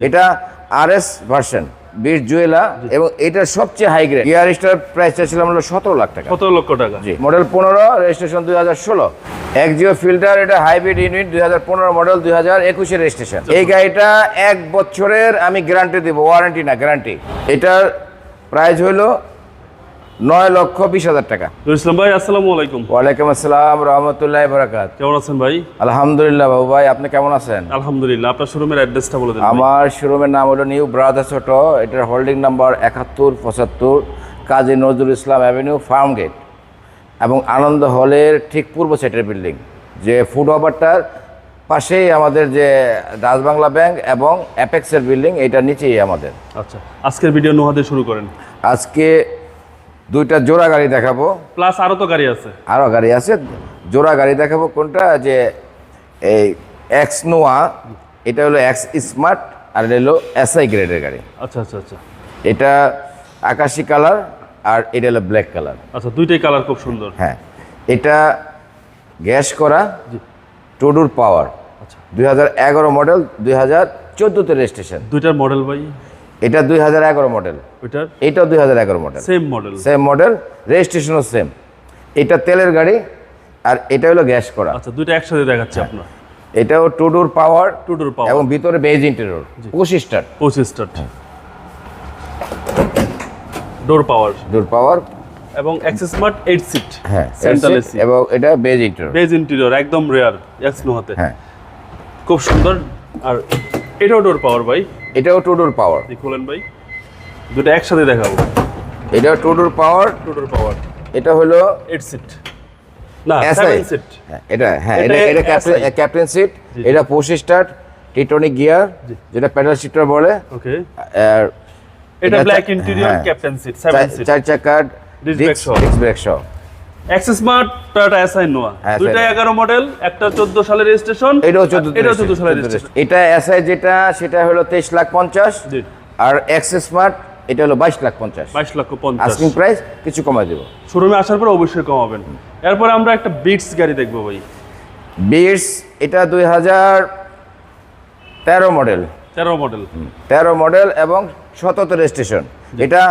এটা আর S version বীর জুয়েলা এবং এটা সবচেয়ে হাই গ্রেড ইয়ার স্টার প্রাইসটা ছিল হলো সতেরো লাখ টাকা। সতেরো লক্ষ টাকা। জি। মডেল পনেরো রেজিস্ট্রেশন দুই হাজার ষোলো। এক জিও ফিল্টার এটা হাইব্রিড ইউনিট দুই হাজার পনেরো মডেল দুই হাজার একুশের রেজিস্ট্রেশন এই গাড়িটা এক বছরের আমি গ্যারান্টি দেবো ওয়ারেন্টি না গ্যারান্টি এটার প্রাইস হলো নয় লক্ষ বিশ হাজার টাকা। ইসলাম ভাই আসসালামু আলাইকুম। ওয়ালাইকুম আসসালাম রহমতুল্লাহ বরাকাত। কেমন আছেন ভাই? আলহামদুলিল্লাহ বাবু ভাই আপনি কেমন আছেন? আলহামদুলিল্লাহ আপনার শোরুমের অ্যাড্রেসটা বলে দেন আমার শোরুমের নাম হলো নিউ ব্রাদার্স অটো এটার হোল্ডিং নাম্বার একাত্তর পঁচাত্তর Kazi Nazrul Islam avenue farm gate এবং আনন্দ হলের ঠিক পূর্ব সাইডের বিল্ডিং যে ফুড ওভারটার পাশেই আমাদের যে রাজবাংলা ব্যাংক এবং অ্যাপেক্সের বিল্ডিং এটার নিচেই আমাদের। আচ্ছা আজকের ভিডিও নোহাতে শুরু করেন। আজকে দুইটা জোড়া গাড়ি দেখাবো। প্লাস আরও তো গাড়ি আছে। আরও গাড়ি আছে। জোড়া গাড়ি দেখাবো কোনটা? যে এই এক্স নোয়া এটা হলো এক্স স্মার্ট আর এটা হলো এসআই গ্রেডের গাড়ি। আচ্ছা আচ্ছা আচ্ছা। এটা আকাশি কালার আর এটা হলো ব্ল্যাক কালার। আচ্ছা দুইটাই কালার খুব সুন্দর। হ্যাঁ এটা গ্যাস করা টুডুর পাওয়ার আচ্ছা। দুই হাজার এগারো মডেল দুই হাজার চোদ্দোতে রেজিস্ট্রেশন দুইটার মডেল ভাই। এটা দুই হাজার এগারো মডেল। ওইটার? এটাও দুই হাজার এগারো model. Same model same model রেজিস্ট্রেশনও same এটা তেলের গাড়ি আর এটা হলো গ্যাস করা। আচ্ছা দুইটা একসাথে দেখাচ্ছে আপনার। এটাও two door power two two door power. এবং ভিতরে বেজ ইন্টেরিয়র পঁচিশ স্টার পঁচিশ start. Door power door power এবং অ্যাক্সেস স্মার্ট এইট সিট হ্যাঁ সেন্ট্রাল এসি এসি এবং এটা বেজ ইন্টেরিয়র বেজ ইন্টেরিয়র একদম রেয়ার এক্স নোহাতে হ্যাঁ। খুব সুন্দর। আর এটাও ডোর পাওয়ার ভাই। এটাও টুডুর পাওয়ার দেখুলেন ভাই। দুটো একসাথে দেখাবো। এটাও টুডুর পাওয়ার টুডোর পাওয়ার এটা হলো এইট সিট না সেভেন সিট হ্যাঁ, এটা হ্যাঁ এটা এটা এটা ক্যাপ্টেন সিট এটা পঁচিশ স্টার টিটনিক গিয়ার। যেটা প্যাডেল শিফটার বলে। ওকে আর এটা এটা black interior. Captain seat seven চার- সিট চার চাকার। ডিস্ক ব্রেক সহ। স্মার্ট টয়োটা এসআই নোয়া দুইটা সেটা। 11 মডেল একটা 14 সালের রেজিস্ট্রেশন এটাও চোদ্দ এটাও 14 সালের রেজিস্ট্রেশন এটা এসআই যেটা সেটা হলো তেইশ লাখ পঞ্চাশ। জি। আর এক্স স্মার্ট এটা হলো বাইশ লাখ পঞ্চাশ। 22 লক্ষ 50 আস্কিং প্রাইস কিছু দেবো। শোরুমে আসার পর অবশ্যই কমাবেন। এরপর আমরা একটা বিটস গাড়ি দেখব ভাই। বিটস এটা দুই হাজার তেরো মডেল 13 মডেল তেরো মডেল এবং রেজিস্ট্রেশন এটা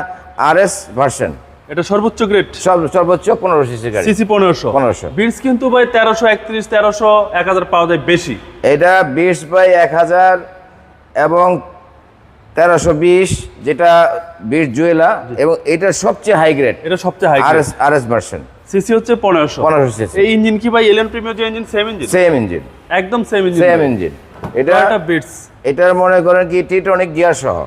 এস ভার্সন এটা সর্বোচ্চ গ্রেড সর্বোচ্চ পনেরো সিসি গাড়ি। সিসি 1500 1500 বিটস কিন্তু ভাই 1331 1300 1000 পাওয়া যায় বেশি। এটা বিশ বাই এক হাজার এবং তেরোশো বিশ যেটা বিশ জুয়েলা এবং এটার সবচেয়ে হাই গ্রেড এটা সবচেয়ে high R S R S version CC হচ্ছে 1500 পনেরোশো সিসি এই ইঞ্জিন কি ভাই? এলিয়ন প্রিমিয়ার যে engine same engine same engine একদম সেম ইঞ্জিন সেম ইঞ্জিন এটা এটা বিটস এটার মনে করেন কি টিটনিক গিয়ার সহ।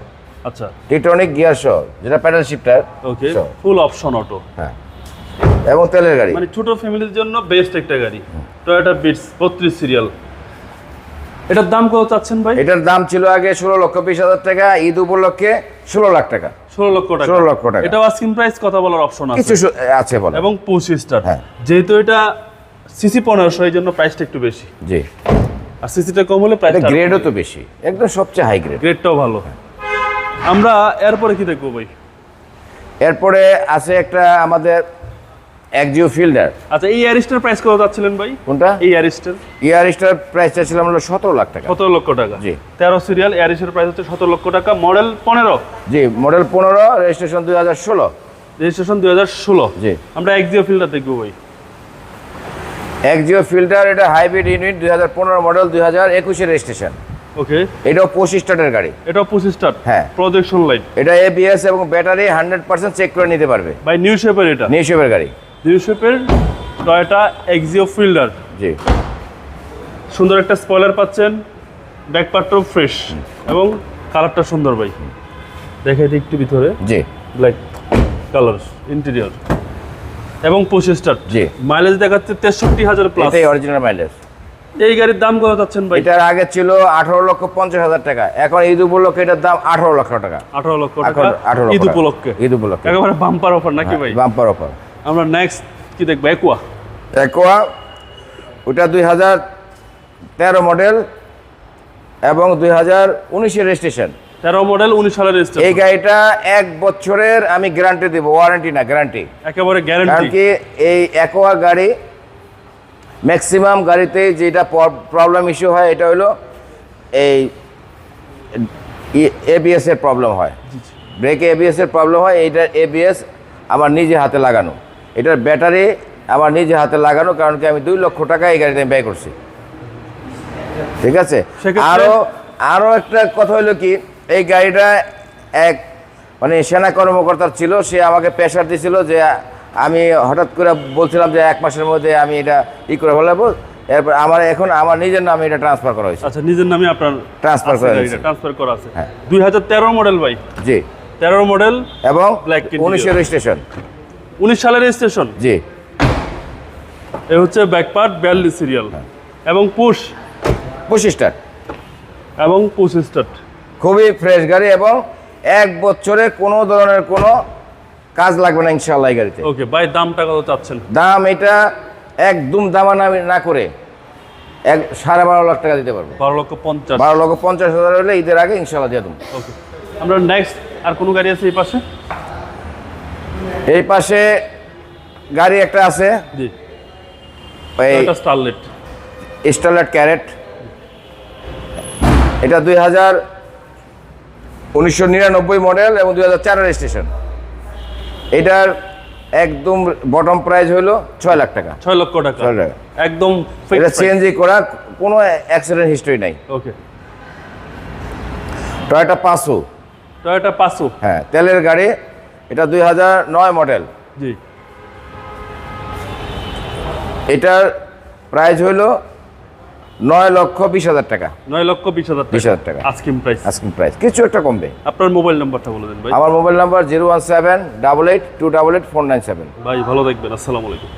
আচ্ছা। টিটনিক গিয়ার সহ যেটা paddle shifter okay full option auto হ্যাঁ। এবং তেলের গাড়ি। মানে ছোট ফ্যামিলির জন্য বেস্ট একটা গাড়ি টয়োটা বিটস 32 সিরিয়াল এটার দাম কত চাচ্ছেন ভাই? এটার দাম ছিল আগে ষোলো লক্ষ বিশ হাজার টাকা ঈদ উপলক্ষে ষোলো লাখ টাকা। 16 লক্ষ টাকা। 16 লক্ষ টাকা। এটাও আস্কিং প্রাইস কথা বলার অপশন আছে। সু- আছে বলে। এবং 25 স্টার হ্যাঁ। যেহেতু এটা সিসি 1500 এই জন্য প্রাইসটা একটু বেশি। জি। আর সিসিটা কম হলে এটা প্রাইসটা গ্রেডও তো বেশি। একদম সবচেয়ে হাই গ্রেড গ্রেডটাও ভালো। আমরা এরপরে কি দেখব ভাই? এরপরে আছে একটা আমাদের একজিও ফিল্ডার আচ্ছা এই অ্যারিস্টার প্রাইস কত যাচ্ছিলেন ভাই? কোনটা? এই অ্যারিস্টার ইয়ার স্টার প্রাইস চাচ্ছিলাম হলো সতেরো লাখ টাকা। সতেরো লক্ষ টাকা। জি। তেরো সিরিয়াল এয়ারিসের প্রাইস হচ্ছে সতেরো লক্ষ টাকা। মডেল পনেরো। জি মডেল পনেরো রেজিস্ট্রেশন দুই হাজার ষোলো। রেজিস্ট্রেশন দুই হাজার ষোলো। জি। আমরা এক্সিও ফিল্ডার দেখব ভাই। একজিও ফিল্ডার এটা হাইব্রিড ইউনিট দুই হাজার পনেরো মডেল দুই হাজার একুশের রেজিস্ট্রেশন ওকে। এটাও পঁচিশ স্টার্টের গাড়ি। এটাও পঁচিশ স্টার হ্যাঁ। প্রজেকশন লাইট এটা এবিএস এবং ব্যাটারি হান্ড্রেড পার্সেন্ট চেক করে নিতে পারবে। বাই নিউ শেপের এটা। নিউ শেপের গাড়ি। নিউ শেপের টয়োটা এক্সিও ফিল্ডার জি। সুন্দর একটা স্পয়লার পাচ্ছেন। ব্যাক পার্টটাও ফ্রেশ এবং কালারটা সুন্দর ভাই। দেখে দিই একটু ভিতরে। জি। ব্ল্যাক কালার ইন্টেরিয়র এবং পঁচিশ স্টার জি। মাইলেজ দেখাচ্ছে তেষট্টি হাজার প্লাস এটাই অরিজিনাল মাইলেজ এই গাড়ির দাম কত চাচ্ছেন ভাই? এটার আগে ছিল আঠারো লক্ষ পঞ্চাশ হাজার টাকা। এখন ঈদ উপলক্ষে এটার দাম আঠারো লক্ষ টাকা। আঠারো লক্ষ টাকা? এখন আঠারো লক্ষ ঈদ। উপলক্ষে? ঈদ উপলক্ষে। একেবারে বাম্পার অফার নাকি ভাই? বাম্পার অফার আমরা নেক্সট কি দেখব? একুয়া একোয়া ওটা দুই হাজার তেরো মডেল এবং দুই হাজার উনিশের রেজিস্ট্রেশন তেরো মডেল উনিশ সালের রেজিস্ট্রেশন এই গাড়িটা এক বছরের আমি গ্যারান্টি দেবো। ওয়ারেন্টি না গ্যারান্টি একেবারে গ্যারান্টি কারণ কি এই একোয়া গাড়ি ম্যাক্সিমাম গাড়িতে যেটা প্রবলেম ইস্যু হয় এটা হলো এই এবিএস এর প্রবলেম হয়। ব্রেকে এবিএস এর প্রবলেম হয় এইটার এবিএস আমার নিজে হাতে লাগানো। এটার ব্যাটারি আমার নিজে হাতে লাগানো কারণ কি আমি দুই লক্ষ টাকা এই গাড়িতে ব্যয় করছি। ঠিক আছে? আরও আরও একটা কথা হলো কি এই গাড়িটা এক মানে সেনা কর্মকর্তার ছিল সে আমাকে প্রেশার দিছিল যে আমি হঠাৎ করে বলছিলাম যে এক মাসের মধ্যে আমি এটা ই করে ফেলাবো। এরপর আমার এখন আমার নিজের নামে এটা ট্রান্সফার করা হয়েছে। আচ্ছা নিজের নামে আপনার ট্রান্সফার করা হয়েছে। ট্রান্সফার করা আছে। হ্যাঁ। দুই হাজার তেরো মডেল ভাই। জি। তেরো মডেল এবং। উনিশের রেজিস্ট্রেশন উনিশ সালের রেজিস্ট্রেশন জি। এ হচ্ছে ব্যাকপার্ট বিয়াল্লিশ সিরিয়াল। এবং পুশ পঁচিশটার এবং পুশ স্টার্ট খুবই ফ্রেশ গাড়ি এবং এক বছরে কোনো ধরনের কোনো কাজ লাগবে না ইনশাল্লাহ এই গাড়িতে। ওকে ভাই দামটা কত চাচ্ছেন? দাম এটা একদম দামানামি না করে এক সাড়ে বারো লাখ টাকা দিতে পারব। বারো লক্ষ পঞ্চাশ। বারো লক্ষ পঞ্চাশ হাজার হলে ঈদের আগে ইনশাল্লাহ দিয়ে দেবো। ওকে আমরা নেক্সট আর কোনো গাড়ি আছে এই পাশে? এই পাশে গাড়ি একটা আছে। জি। স্টারলেট স্টারলেট ক্যারেট এটা দুই হাজার উনিশশো নিরানব্বই মডেল এবং দুই হাজার চারের স্টেশন এটার একদম বটম প্রাইস হলো ছয় লাখ টাকা। ছয় লক্ষ টাকা। ছয়। একদম এটা সিএনজি করা কোনো অ্যাক্সিডেন্ট হিস্ট্রি নাই। ওকে টয়টা পাঁচশো টয়োটা পাঁচশো হ্যাঁ তেলের গাড়ি এটা দুই হাজার নয় মডেল জি। এটার প্রাইস হলো নয় লক্ষ বিশ হাজার টাকা। নয় লক্ষ বিশ হাজার বিশ হাজার টাকা। আজকিম প্রাইস আস্কিং প্রাইস কিছু একটা কমবে। আপনার মোবাইল নাম্বারটা বলে দেন ভাই। আমার mobile number zero one seven double eight two double eight four nine seven ভাই ভালো দেখবেন। আসসালামু আলাইকুম।